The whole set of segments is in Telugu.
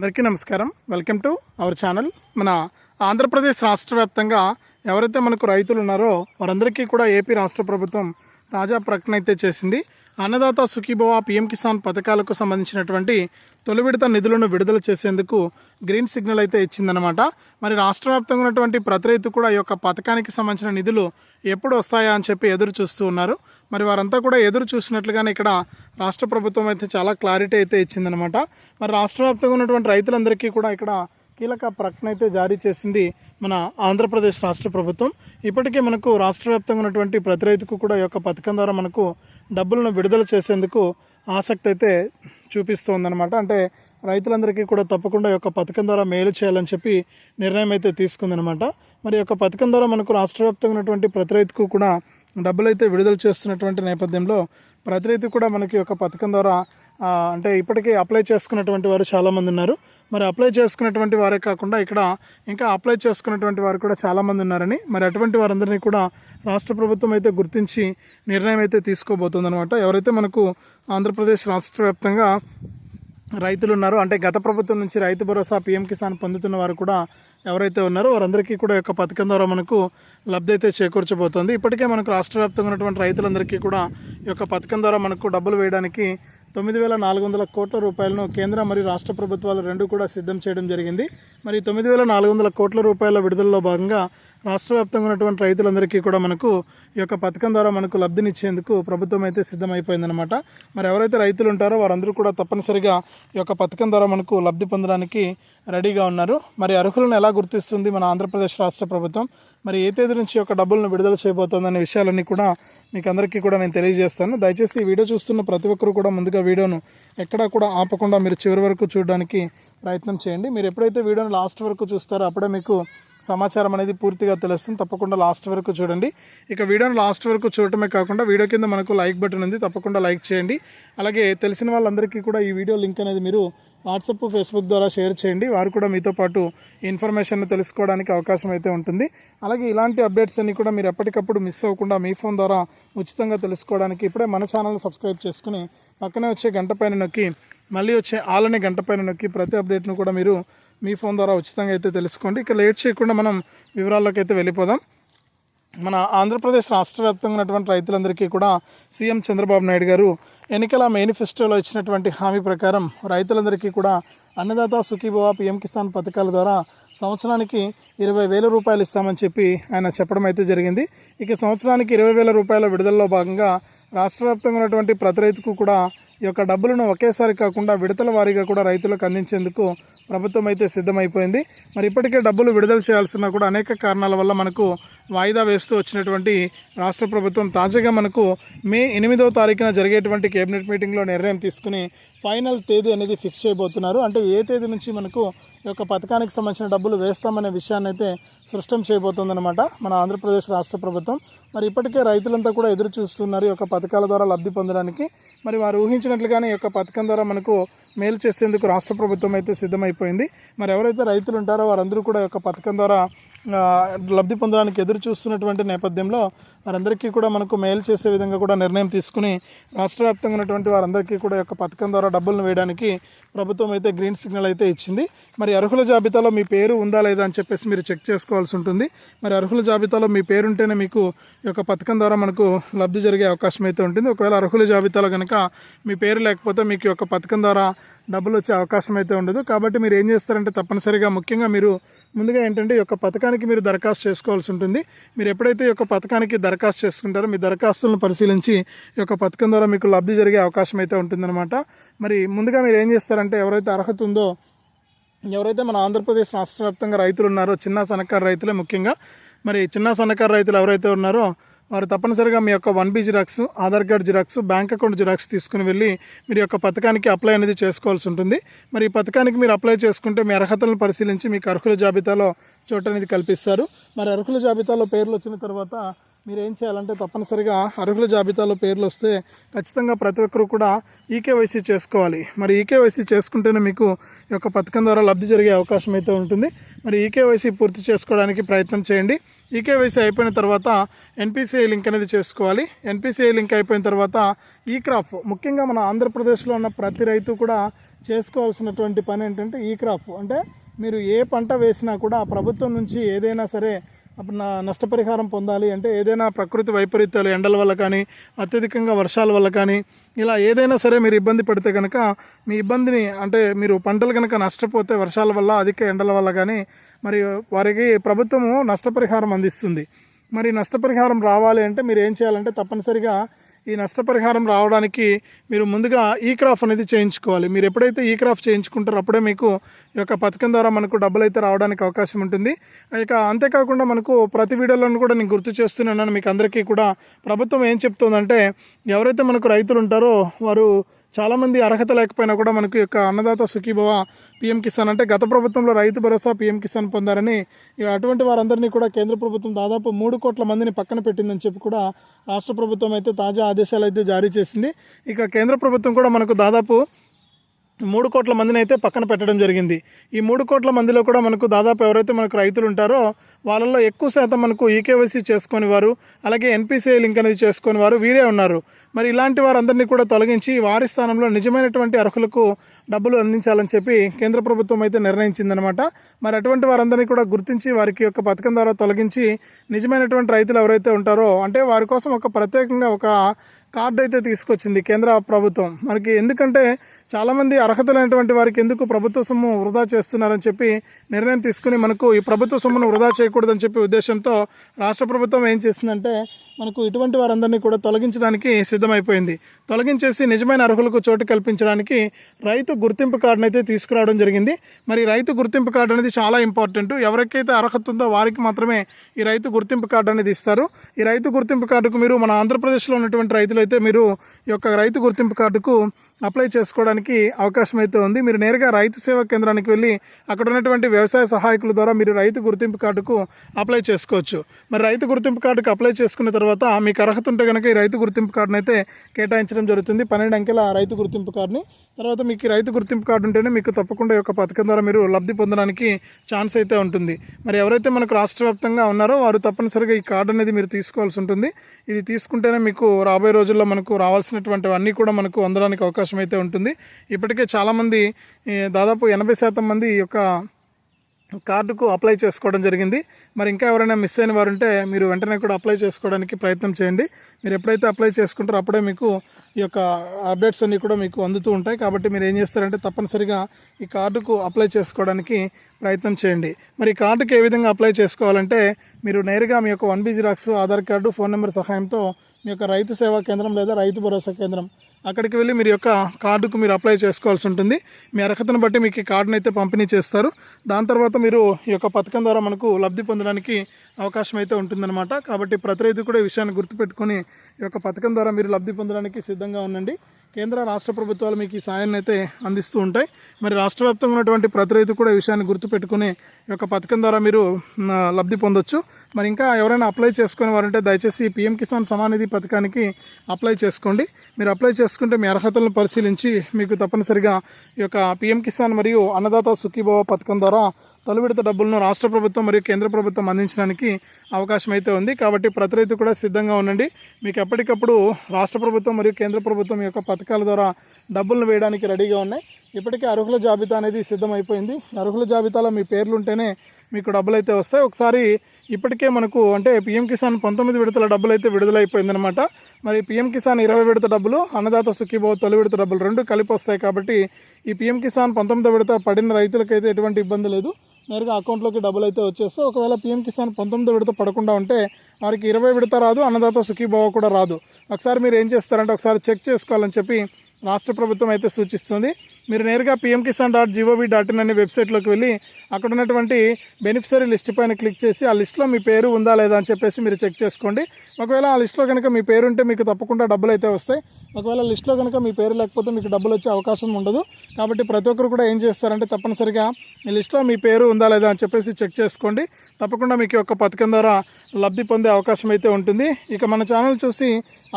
అందరికీ నమస్కారం. Welcome to our channel. మన ఆంధ్రప్రదేశ్ రాష్ట్ర వ్యాప్తంగా ఎవరైతే మనకు రైతులు ఉన్నారో వారందరికీ కూడా ఏపీ రాష్ట్ర ప్రభుత్వం తాజా ప్రకటన అయితే చేసింది. అన్నదాత సుఖీభవ పిఎం కిసాన్ పథకాలకు సంబంధించినటువంటి తొలి విడత నిధులను విడుదల చేసేందుకు గ్రీన్ సిగ్నల్ అయితే ఇచ్చిందనమాట మరి రాష్ట్ర వ్యాప్తంగా ఉన్నటువంటి ప్రతి రైతు కూడా ఈ యొక్క పథకానికి సంబంధించిన నిధులు ఎప్పుడు వస్తాయా అని చెప్పి ఎదురు చూస్తూ ఉన్నారు. మరి వారంతా కూడా ఎదురు చూసినట్లుగానే ఇక్కడ రాష్ట్ర ప్రభుత్వం అయితే చాలా క్లారిటీ అయితే ఇచ్చిందనమాట మరి రాష్ట్ర వ్యాప్తంగా ఉన్నటువంటి రైతులందరికీ కూడా ఇక్కడ కీలక ప్రకటన అయితే జారీ చేసింది మన ఆంధ్రప్రదేశ్ రాష్ట్ర ప్రభుత్వం. ఇప్పటికే మనకు రాష్ట్ర వ్యాప్తంగా ఉన్నటువంటి ప్రతి రైతుకు కూడా ఈ యొక్క పథకం ద్వారా మనకు డబ్బులను విడుదల చేసేందుకు ఆసక్తి అయితే చూపిస్తోందనమాట అంటే రైతులందరికీ కూడా తప్పకుండా ఈ యొక్క పథకం ద్వారా మేలు చేయాలని చెప్పి నిర్ణయం అయితే తీసుకుందనమాట మరి యొక్క పథకం ద్వారా మనకు రాష్ట్ర వ్యాప్తంగా ఉన్నటువంటి ప్రతి రైతుకు కూడా డబ్బులు అయితే విడుదల చేస్తున్నటువంటి నేపథ్యంలో ప్రతి రైతు కూడా మనకి ఒక పథకం ద్వారా అంటే ఇప్పటికే అప్లై చేసుకున్నటువంటి వారు చాలామంది ఉన్నారు. మరి అప్లై చేసుకున్నటువంటి వారే కాకుండా ఇక్కడ ఇంకా అప్లై చేసుకున్నటువంటి వారు కూడా చాలామంది ఉన్నారని మరి అటువంటి వారందరినీ కూడా రాష్ట్ర ప్రభుత్వం అయితే గుర్తించి నిర్ణయం అయితే తీసుకోబోతుందన్నమాట. ఎవరైతే మనకు ఆంధ్రప్రదేశ్ రాష్ట్ర వ్యాప్తంగా రైతులు ఉన్నారు అంటే గత ప్రభుత్వం నుంచి రైతు భరోసా పీఎం కిసాన్ పొందుతున్న వారు కూడా ఎవరైతే ఉన్నారో వారందరికీ కూడా యొక్క పథకం ద్వారా మనకు లబ్ధి అయితే చేకూర్చబోతోంది. ఇప్పటికే మనకు రాష్ట్ర వ్యాప్తంగా ఉన్నటువంటి రైతులందరికీ కూడా ఈ యొక్క పథకం ద్వారా మనకు డబ్బులు వేయడానికి తొమ్మిది వేల నాలుగు వందల కోట్ల రూపాయలను కేంద్ర మరియు రాష్ట్ర ప్రభుత్వాలు రెండు కూడా సిద్ధం చేయడం జరిగింది. మరి తొమ్మిది వేల నాలుగు వందల కోట్ల రూపాయల విడుదలలో భాగంగా రాష్ట్ర వ్యాప్తంగా ఉన్నటువంటి రైతులందరికీ కూడా మనకు ఈ యొక్క పథకం ద్వారా మనకు లబ్ధినిచ్చేందుకు ప్రభుత్వం అయితే సిద్ధమైపోయిందనమాట మరి ఎవరైతే రైతులు ఉంటారో వారందరూ కూడా తప్పనిసరిగా ఈ యొక్క పథకం ద్వారా మనకు లబ్ధి పొందడానికి రెడీగా ఉన్నారు. మరి అర్హులను ఎలా గుర్తిస్తుంది మన ఆంధ్రప్రదేశ్ రాష్ట్ర ప్రభుత్వం? మరి ఏ తేదీ నుంచి యొక్క డబ్బులను విడుదల చేయబోతోందనే విషయాలన్నీ కూడా మీకు అందరికీ కూడా నేను తెలియజేస్తాను. దయచేసి ఈ వీడియో చూస్తున్న ప్రతి ఒక్కరు కూడా ముందుగా వీడియోను ఎక్కడా కూడా ఆపకుండా మీరు చివరి వరకు చూడడానికి ప్రయత్నం చేయండి. మీరు ఎప్పుడైతే వీడియోను లాస్ట్ వరకు చూస్తారో అప్పుడే మీకు సమాచారం అనేది పూర్తిగా తెలుస్తుంది. తప్పకుండా లాస్ట్ వరకు చూడండి. ఇక వీడియోను లాస్ట్ వరకు చూడటమే కాకుండా వీడియో కింద మనకు లైక్ బటన్ ఉంది. తప్పకుండా లైక్ చేయండి. అలాగే తెలిసిన వాళ్ళందరికీ కూడా ఈ వీడియో లింక్ అనేది మీరు వాట్సాప్ ఫేస్బుక్ ద్వారా షేర్ చేయండి. వారు కూడా మీతో పాటు ఇన్ఫర్మేషన్ తెలుసుకోవడానికి అవకాశం అయితే ఉంటుంది. అలాగే ఇలాంటి అప్డేట్స్ అన్ని కూడా మీరు ఎప్పటికప్పుడు మిస్ అవ్వకుండా మీ ఫోన్ ద్వారా ఉచితంగా తెలుసుకోవడానికి ఇప్పుడే మన ఛానల్ సబ్స్క్రైబ్ చేసుకుని పక్కనే వచ్చే గంట పైన నొక్కి మళ్ళీ వచ్చే ఆలనే గంట పైన నొక్కి ప్రతి అప్డేట్ను కూడా మీరు మీ ఫోన్ ద్వారా ఉచితంగా అయితే తెలుసుకోండి. ఇక లేట్ చేయకుండా మనం వివరాల్లోకి అయితే వెళ్ళిపోదాం. మన ఆంధ్రప్రదేశ్ రాష్ట్ర వ్యాప్తంగా ఉన్నటువంటి రైతులందరికీ కూడా సీఎం చంద్రబాబు నాయుడు గారు ఎన్నికల మేనిఫెస్టోలో ఇచ్చినటువంటి హామీ ప్రకారం రైతులందరికీ కూడా అన్నదాత సుఖీభవ పిఎం కిసాన్ పథకాల ద్వారా సంవత్సరానికి ఇరవై వేల రూపాయలు ఇస్తామని చెప్పి ఆయన చెప్పడం అయితే జరిగింది. ఇక సంవత్సరానికి ఇరవై వేల రూపాయల విడుదలలో భాగంగా రాష్ట్ర వ్యాప్తంగా ఉన్నటువంటి ప్రతి రైతుకు కూడా ఈ యొక్క డబ్బులను ఒకేసారి కాకుండా విడతల వారీగా కూడా రైతులకు అందించేందుకు ప్రభుత్వం అయితే సిద్ధమైపోయింది. మరి ఇప్పటికే డబ్బులు విడుదల చేయాల్సిన కూడా అనేక కారణాల వల్ల మనకు వాయిదా వేస్తూ వచ్చినటువంటి రాష్ట్ర ప్రభుత్వం తాజాగా మనకు మే ఎనిమిదవ తారీఖున జరిగేటువంటి కేబినెట్ మీటింగ్లో నిర్ణయం తీసుకుని ఫైనల్ తేదీ అనేది ఫిక్స్ చేయబోతున్నారు. అంటే ఏ తేదీ నుంచి మనకు ఈ యొక్క పథకానికి సంబంధించిన డబ్బులు వేస్తామనే విషయాన్ని అయితే సృష్టం చేయబోతోందనమాట మన ఆంధ్రప్రదేశ్ రాష్ట్ర ప్రభుత్వం. మరి ఇప్పటికే రైతులంతా కూడా ఎదురు చూస్తున్నారు ఈ యొక్క పథకాల ద్వారా లబ్ధి పొందడానికి. మరి వారు ఊహించినట్లుగానే ఈ యొక్క పథకం ద్వారా మనకు మేలు చేసేందుకు రాష్ట్ర ప్రభుత్వం అయితే సిద్ధమైపోయింది. మరి ఎవరైతే రైతులు ఉంటారో వారందరూ కూడా యొక్క పథకం ద్వారా లబ్ధి పొందడానికి ఎదురు చూస్తున్నటువంటి నేపథ్యంలో వారందరికీ కూడా మనకు మేలు చేసే విధంగా కూడా నిర్ణయం తీసుకుని రాష్ట్ర వ్యాప్తంగా ఉన్నటువంటి వారందరికీ కూడా యొక్క పథకం ద్వారా డబ్బులను వేయడానికి ప్రభుత్వం అయితే గ్రీన్ సిగ్నల్ అయితే ఇచ్చింది. మరి అర్హుల జాబితాలో మీ పేరు ఉందా లేదా అని చెప్పేసి మీరు చెక్ చేసుకోవాల్సి ఉంటుంది. మరి అర్హుల జాబితాలో మీ పేరు ఉంటేనే మీకు ఈ యొక్క పథకం ద్వారా మనకు లబ్ధి జరిగే అవకాశం అయితే ఉంటుంది. ఒకవేళ అర్హుల జాబితాలో కనుక మీ పేరు లేకపోతే మీకు యొక్క పథకం ద్వారా డబ్బులు వచ్చే అవకాశం అయితే ఉండదు. కాబట్టి మీరు ఏం చేస్తారంటే తప్పనిసరిగా ముఖ్యంగా మీరు ముందుగా ఏంటంటే ఈ యొక్క పథకానికి మీరు దరఖాస్తు చేసుకోవాల్సి ఉంటుంది. మీరు ఎప్పుడైతే ఈ యొక్క పథకానికి దరఖాస్తు చేసుకుంటారో మీ దరఖాస్తులను పరిశీలించి ఈ యొక్క పథకం ద్వారా మీకు లబ్ధి జరిగే అవకాశం అయితే ఉంటుందన్నమాట. మరి ముందుగా మీరు ఏం చేస్తారంటే ఎవరైతే అర్హత ఉందో ఎవరైతే మన ఆంధ్రప్రదేశ్ రాష్ట్ర వ్యాప్తంగా రైతులు ఉన్నారో చిన్న సన్నకారు రైతులే ముఖ్యంగా. మరి చిన్న సన్నకారు రైతులు ఎవరైతే ఉన్నారో వారు తప్పనిసరిగా మీ యొక్క one B xerox Aadhaar card xerox bank account xerox తీసుకుని వెళ్ళి మీరు యొక్క పథకానికి అప్లై అనేది చేసుకోవాల్సి ఉంటుంది. మరి ఈ పథకానికి మీరు అప్లై చేసుకుంటే మీ అర్హతలను పరిశీలించి మీకు అర్హుల జాబితాలో చోటు అనేది కల్పిస్తారు. మరి అర్హుల జాబితాలో పేర్లు వచ్చిన తర్వాత మీరు ఏం చేయాలంటే తప్పనిసరిగా అర్హుల జాబితాలో పేర్లు వస్తే ఖచ్చితంగా ప్రతి ఒక్కరు కూడా ఈకేవైసీ చేసుకోవాలి. మరి ఈకేవైసీ చేసుకుంటేనే మీకు ఈ యొక్క పథకం ద్వారా లబ్ధి జరిగే అవకాశం అయితే ఉంటుంది. మరి ఈకేవైసీ పూర్తి చేసుకోవడానికి ప్రయత్నం చేయండి. ఈకేవైసీ అయిపోయిన తర్వాత ఎన్పిసిఐ లింక్ అనేది చేసుకోవాలి. ఎన్పిసిఐ లింక్ అయిపోయిన తర్వాత ఈ క్రాప్ ముఖ్యంగా మన ఆంధ్రప్రదేశ్లో ఉన్న ప్రతి రైతు కూడా చేసుకోవాల్సినటువంటి పని ఏంటంటే ఈ క్రాప్. అంటే మీరు ఏ పంట వేసినా కూడా ప్రభుత్వం నుంచి ఏదైనా సరే అప్పుడు నా నష్టపరిహారం పొందాలి అంటే ఏదైనా ప్రకృతి వైపరీత్యాలు ఎండల వల్ల కానీ అత్యధికంగా వర్షాల వల్ల కానీ ఇలా ఏదైనా సరే మీరు ఇబ్బంది పడితే కనుక మీ ఇబ్బందిని అంటే మీరు పంటలు కనుక నష్టపోతే వర్షాల వల్ల అధిక ఎండల వల్ల కానీ మరి వారికి ప్రభుత్వము నష్టపరిహారం అందిస్తుంది. మరి నష్టపరిహారం రావాలి అంటే మీరు ఏం చేయాలంటే తప్పనిసరిగా ఈ నష్టపరిహారం రావడానికి మీరు ముందుగా ఈ క్రాఫ్ అనేది చేయించుకోవాలి. మీరు ఎప్పుడైతే ఈ క్రాఫ్ చేయించుకుంటారో అప్పుడే మీకు ఈ యొక్క పథకం ద్వారా మనకు డబ్బులు అయితే రావడానికి అవకాశం ఉంటుంది. ఇక అంతేకాకుండా మనకు ప్రతి వీడియోలను కూడా నేను గుర్తు చేస్తున్నాను మీకు అందరికీ కూడా ప్రభుత్వం ఏం చెప్తుందంటే ఎవరైతే మనకు రైతులు ఉంటారో వారు చాలామంది అర్హత లేకపోయినా కూడా మనకు యొక్క అన్నదాత సుఖీభవ పీఎం కిసాన్ అంటే గత ప్రభుత్వంలో రైతు భరోసా పీఎం కిసాన్ పొందారని ఇక అటువంటి వారందరినీ కూడా కేంద్ర ప్రభుత్వం దాదాపు మూడు కోట్ల మందిని పక్కన పెట్టిందని చెప్పి కూడా రాష్ట్ర ప్రభుత్వం అయితే తాజా ఆదేశాలు అయితే జారీ చేసింది. ఇక కేంద్ర ప్రభుత్వం కూడా మనకు దాదాపు మూడు కోట్ల మందిని అయితే పక్కన పెట్టడం జరిగింది. ఈ మూడు కోట్ల మందిలో కూడా మనకు దాదాపు ఎవరైతే మనకు రైతులు ఉంటారో వాళ్ళల్లో ఎక్కువ శాతం మనకు ఈకేవైసీ చేసుకుని వారు అలాగే ఎన్పిసిఐ లింక్ అనేది చేసుకుని వారు వీరే ఉన్నారు. మరి ఇలాంటి వారందరినీ కూడా తొలగించి వారి స్థానంలో నిజమైనటువంటి అర్హులకు డబ్బులు అందించాలని చెప్పి కేంద్ర ప్రభుత్వం అయితే నిర్ణయించిందనమాట మరి అటువంటి వారందరినీ కూడా గుర్తించి వారికి యొక్క పథకం ద్వారా తొలగించి నిజమైనటువంటి రైతులు ఎవరైతే ఉంటారో అంటే వారి కోసం ఒక ప్రత్యేకంగా ఒక కార్డు అయితే తీసుకొచ్చింది కేంద్ర ప్రభుత్వం. మనకి ఎందుకంటే చాలామంది అర్హత లేనటువంటి వారికి ఎందుకు ప్రభుత్వ సొమ్ము వృధా చేస్తున్నారని చెప్పి నిర్ణయం తీసుకుని మనకు ఈ ప్రభుత్వ సొమ్మును వృధా చేయకూడదని చెప్పి ఉద్దేశంతో రాష్ట్ర ప్రభుత్వం ఏం చేసిందంటే మనకు ఇటువంటి వారందరినీ కూడా తొలగించడానికి సిద్ధమైపోయింది. తొలగించేసి నిజమైన అర్హులకు చోటు కల్పించడానికి రైతు గుర్తింపు కార్డును అయితే తీసుకురావడం జరిగింది. మరి రైతు గుర్తింపు కార్డు అనేది చాలా ఇంపార్టెంట్. ఎవరికైతే అర్హత ఉందో వారికి మాత్రమే ఈ రైతు గుర్తింపు కార్డు అనేది ఇస్తారు. ఈ రైతు గుర్తింపు కార్డుకు మీరు మన ఆంధ్రప్రదేశ్లో ఉన్నటువంటి రైతులు అయితే మీరు ఈ యొక్క రైతు గుర్తింపు కార్డుకు అప్లై చేసుకోవడానికి అవకాశం అయితే ఉంది. మీరు నేరుగా రైతు సేవా కేంద్రానికి వెళ్ళి అక్కడ ఉన్నటువంటి వ్యవసాయ సహాయకుల ద్వారా మీరు రైతు గుర్తింపు కార్డుకు అప్లై చేసుకోవచ్చు. మరి రైతు గుర్తింపు కార్డుకు అప్లై చేసుకున్న తర్వాత మీకు అర్హత ఉంటే కనుక ఈ రైతు గుర్తింపు కార్డును అయితే కేటాయించడం జరుగుతుంది. పన్నెండు అంకెల రైతు గుర్తింపు కార్డుని. తర్వాత మీకు రైతు గుర్తింపు కార్డు ఉంటేనే మీకు తప్పకుండా ఈ యొక్క పథకం ద్వారా మీరు లబ్ధి పొందడానికి ఛాన్స్ అయితే ఉంటుంది. మరి ఎవరైతే మనకు రాష్ట్ర వ్యాప్తంగా ఉన్నారో వారు తప్పనిసరిగా ఈ కార్డు అనేది మీరు తీసుకోవాల్సి ఉంటుంది. ఇది తీసుకుంటేనే మీకు రాబోయే రోజుల్లో మనకు రావాల్సినటువంటి అన్నీ కూడా మనకు అందడానికి అవకాశం అయితే ఉంటుంది. ఇప్పటికే చాలామంది దాదాపు ఎనభై శాతం మంది ఈ యొక్క కార్డుకు అప్లై చేసుకోవడం జరిగింది. మరి ఇంకా ఎవరైనా మిస్ అయిన వారు ఉంటే మీరు వెంటనే కూడా అప్లై చేసుకోవడానికి ప్రయత్నం చేయండి. మీరు ఎప్పుడైతే అప్లై చేసుకుంటారో అప్పుడే మీకు ఈ యొక్క అప్డేట్స్ అన్నీ కూడా మీకు అందుతూ ఉంటాయి. కాబట్టి మీరు ఏం చేస్తారంటే తప్పనిసరిగా ఈ కార్డుకు అప్లై చేసుకోవడానికి ప్రయత్నం చేయండి. మరి ఈ కార్డుకి ఏ విధంగా అప్లై చేసుకోవాలంటే మీరు నేరుగా మీ యొక్క one B xerox Aadhaar card phone number సహాయంతో మీ యొక్క రైతు సేవా కేంద్రం లేదా రైతు భరోసా కేంద్రం అక్కడికి వెళ్ళి మీరు యొక్క కార్డుకు మీరు అప్లై చేసుకోవాల్సి ఉంటుంది. మీ అర్హతను బట్టి మీకు ఈ కార్డును అయితే పంపిణీ చేస్తారు. దాని తర్వాత మీరు ఈ యొక్క పథకం ద్వారా మనకు లబ్ధి పొందడానికి అవకాశం అయితే ఉంటుందన్నమాట. కాబట్టి ప్రతి రైతు కూడా ఈ విషయాన్ని గుర్తుపెట్టుకొని ఈ యొక్క పథకం ద్వారా మీరు లబ్ధి పొందడానికి సిద్ధంగా ఉండండి. కేంద్ర రాష్ట్ర ప్రభుత్వాలు మీకు ఈ సాయాన్ని అయితే అందిస్తూ ఉంటాయి. మరి రాష్ట్ర వ్యాప్తంగా ఉన్నటువంటి ప్రతి రైతు కూడా ఈ విషయాన్ని గుర్తుపెట్టుకుని ఈ యొక్క పథకం ద్వారా మీరు లబ్ధి పొందొచ్చు. మరి ఇంకా ఎవరైనా అప్లై చేసుకునే వారంటే దయచేసి పిఎం కిసాన్ సమానిధి పథకానికి అప్లై చేసుకోండి. మీరు అప్లై చేసుకుంటే మీ అర్హతలను పరిశీలించి మీకు తప్పనిసరిగా ఈ యొక్క పిఎం కిసాన్ మరియు అన్నదాత సుఖీభవ పథకం ద్వారా తొలి విడత డబ్బులను రాష్ట్ర ప్రభుత్వం మరియు కేంద్ర ప్రభుత్వం అందించడానికి అవకాశం అయితే ఉంది. కాబట్టి ప్రతి రైతు కూడా సిద్ధంగా ఉండండి. మీకు ఎప్పటికప్పుడు రాష్ట్ర ప్రభుత్వం మరియు కేంద్ర ప్రభుత్వం యొక్క పథకాల ద్వారా డబ్బులను వేయడానికి రెడీగా ఉన్నాయి. ఇప్పటికే అర్హుల జాబితా అనేది సిద్ధమైపోయింది. అర్హుల జాబితాలో మీ పేర్లు ఉంటేనే మీకు డబ్బులు అయితే వస్తాయి. ఒకసారి ఇప్పటికే మనకు అంటే పిఎం కిసాన్ పంతొమ్మిది విడతల డబ్బులు అయితే విడుదలైపోయిందనమాట మరి పిఎం కిసాన్ ఇరవై విడత డబ్బులు అన్నదాత సుఖీభో తొలి విడత డబ్బులు రెండు కలిపి వస్తాయి కాబట్టి ఈ పిఎం కిసాన్ పంతొమ్మిది విడత పడిన రైతులకైతే ఎటువంటి ఇబ్బంది లేదు. నేరుగా అకౌంట్లోకి డబ్బులు అయితే వచ్చేస్తే ఒకవేళ పిఎం కిసాన్ పంతొమ్మిదో విడత పడకుండా ఉంటే వారికి ఇరవై విడత రాదు అన్నదాత సుఖీభావ కూడా రాదు. ఒకసారి మీరు ఏం చేస్తారంటే ఒకసారి చెక్ చేసుకోవాలని చెప్పి రాష్ట్ర ప్రభుత్వం అయితే సూచిస్తుంది. మీరు నేరుగా PM Kisan dot GOV dot in అనే వెబ్సైట్లోకి వెళ్ళి అక్కడ ఉన్నటువంటి బెనిఫిషరీ లిస్ట్ పైన క్లిక్ చేసి ఆ లిస్ట్లో మీ పేరు ఉందా లేదా అని చెప్పేసి మీరు చెక్ చేసుకోండి. ఒకవేళ ఆ లిస్ట్లో కనుక మీ పేరు ఉంటే మీకు తప్పకుండా డబ్బులు అయితే వస్తాయి. ఒకవేళ లిస్ట్లో కనుక మీ పేరు లేకపోతే మీకు డబ్బులు వచ్చే అవకాశం ఉండదు. కాబట్టి ప్రతి ఒక్కరు కూడా ఏం చేస్తారంటే తప్పనిసరిగా ఈ లిస్ట్లో మీ పేరు ఉందా లేదా అని చెప్పేసి చెక్ చేసుకోండి. తప్పకుండా మీకు ఒక యొక్క పథకం ద్వారా లబ్ధి పొందే అవకాశం అయితే ఉంటుంది. ఇక మన ఛానల్ చూసి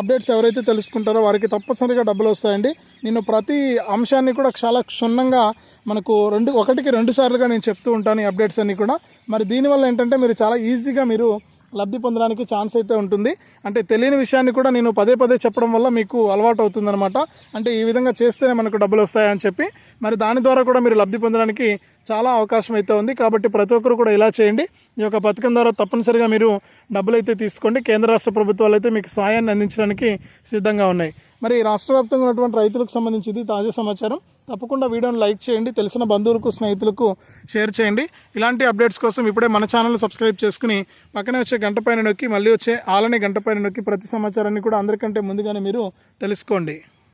అప్డేట్స్ ఎవరైతే తెలుసుకుంటారో వారికి తప్పనిసరిగా డబ్బులు వస్తాయండి. నేను ప్రతి అంశాన్ని కూడా చాలా క్షుణ్ణంగా మనకు రెండు ఒకటికి రెండు సార్లుగా నేను చెప్తూ ఉంటాను ఈ అప్డేట్స్ అన్నీ కూడా. మరి దీనివల్ల ఏంటంటే మీరు చాలా ఈజీగా మీరు లబ్ధి పొందడానికి ఛాన్స్ అయితే ఉంటుంది. అంటే తెలియని విషయాన్ని కూడా నేను పదే పదే చెప్పడం వల్ల మీకు అలవాటు అవుతుందన్నమాట. అంటే ఈ విధంగా చేస్తేనే మనకు డబ్బులు వస్తాయని చెప్పి మరి దాని ద్వారా కూడా మీరు లబ్ధి పొందడానికి చాలా అవకాశం అయితే ఉంది. కాబట్టి ప్రతి ఒక్కరు కూడా ఇలా చేయండి. ఈ యొక్క పథకం ద్వారా తప్పనిసరిగా మీరు డబ్బులు అయితే తీసుకోండి. కేంద్ర రాష్ట్ర ప్రభుత్వాలు అయితే మీకు సాయాన్ని అందించడానికి సిద్ధంగా ఉన్నాయి. మరి రాష్ట్ర వ్యాప్తంగా ఉన్నటువంటి రైతులకు సంబంధించి ఇది తాజా సమాచారం. తప్పకుండా వీడియోని లైక్ చేయండి తెలిసిన బంధువులకు స్నేహితులకు షేర్ చేయండి. ఇలాంటి అప్డేట్స్ కోసం ఇప్పుడే మన ఛానల్ సబ్స్క్రైబ్ చేసుకుని పక్కనే వచ్చే గంట పైన నొక్కి మళ్ళీ వచ్చే ఆలనే గంట పైన నొక్కి ప్రతి సమాచారాన్ని కూడా అందరికంటే ముందుగానే మీరు తెలుసుకోండి.